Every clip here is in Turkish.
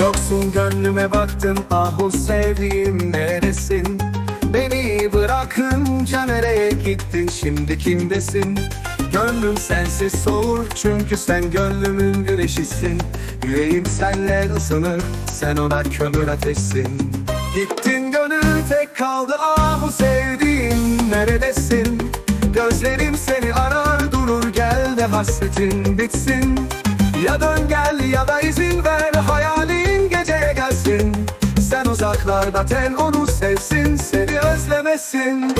Girdin gönlüme baktın ahu sevdiğim neresin? Beni bırakınca nereye gittin şimdi kimdesin? Gönlüm sensiz soğur çünkü sen gönlümün güneşisin. Yüreğim senle ısınır sen ona kömür ateşsin. Gittin gönül tek kaldı ahu sevdiğim neredesin? Gözlerim seni arar durur gel de hasretin bitsin Ya dön gel ya da izin ver hayalin geceye gelsin. Sen uzaklarda ten onu sevsin seni özlemesin.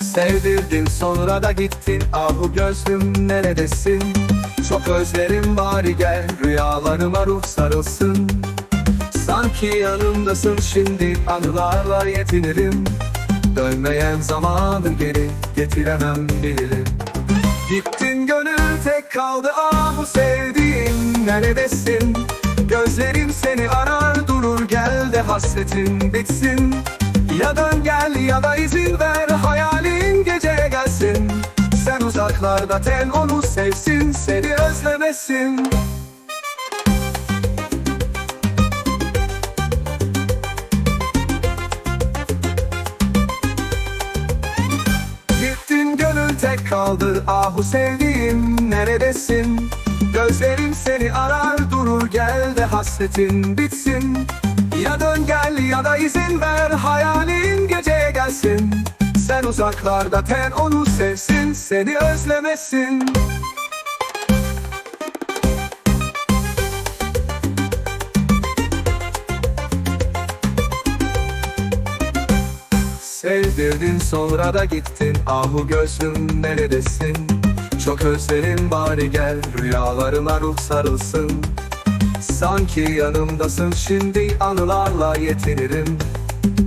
Sevdirdin sonra da gittin. Ahu gözlüm neredesin? Çok özlerim bari gel Rüyalarıma ruh sarılsın Sanki yanımdasın şimdi Anılarla yetinirim Dönmeyen zamanı geri Getiremem bilirim. Gittin gönül tek kaldı Ahu sevdiğim neredesin? Gözlerim seni arar durur gel de hasretin bitsin. Ya dön gel ya da izin ver hayalin geceye gelsin. Sen uzaklarda ten onu sevsin seni özlemesin kaldı. Ahu sevdiğim neredesin? Gözlerim seni arar durur gel de hasretin bitsin. Ya dön gel ya da izin ver hayalin geceye gelsin. Sen uzaklarda ten onu sevsin seni özlemesin Sevdirdin sonra da gittin. Ahu gözlüm neredesin? Çok özlerim bari gel Rüyalarıma ruh sarılsın. Sanki yanımdasın şimdi Anılarla yetinirim.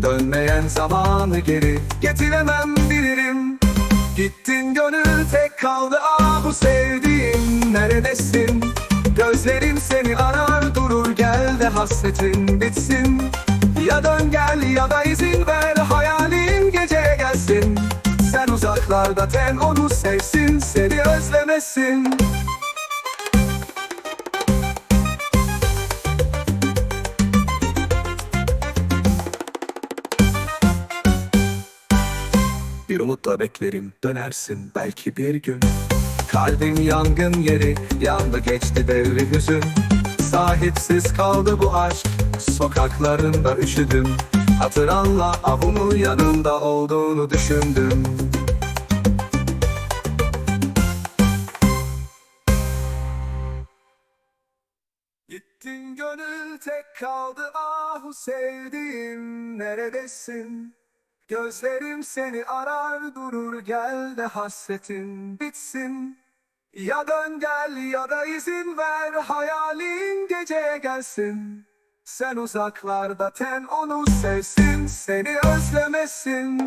Dönmeyen zamanı geri Getiremem bilirim. Gittin gönül tek kaldı Ahu sevdiğim neredesin? Gözlerim seni arar durur gel de hasretin bitsin. Ya dön gel ya da izin ver Sen uzaklarda ten onu sevsin seni özlemesin. Bir umutla beklerim dönersin belki bir gün. Kalbim yangın yeri yandı geçti devri hüzün. Sahipsiz kaldı bu aşk sokaklarında üşüdüm. Hatıranla avumun yanında olduğunu düşündüm Gittin gönül tek kaldı. Ahu sevdiğim neredesin? Gözlerim seni arar durur gel de hasretin bitsin. Ya dön gel ya da izin ver hayalin geceye gelsin. Sen uzaklarda ten onu sevsin seni özlemesin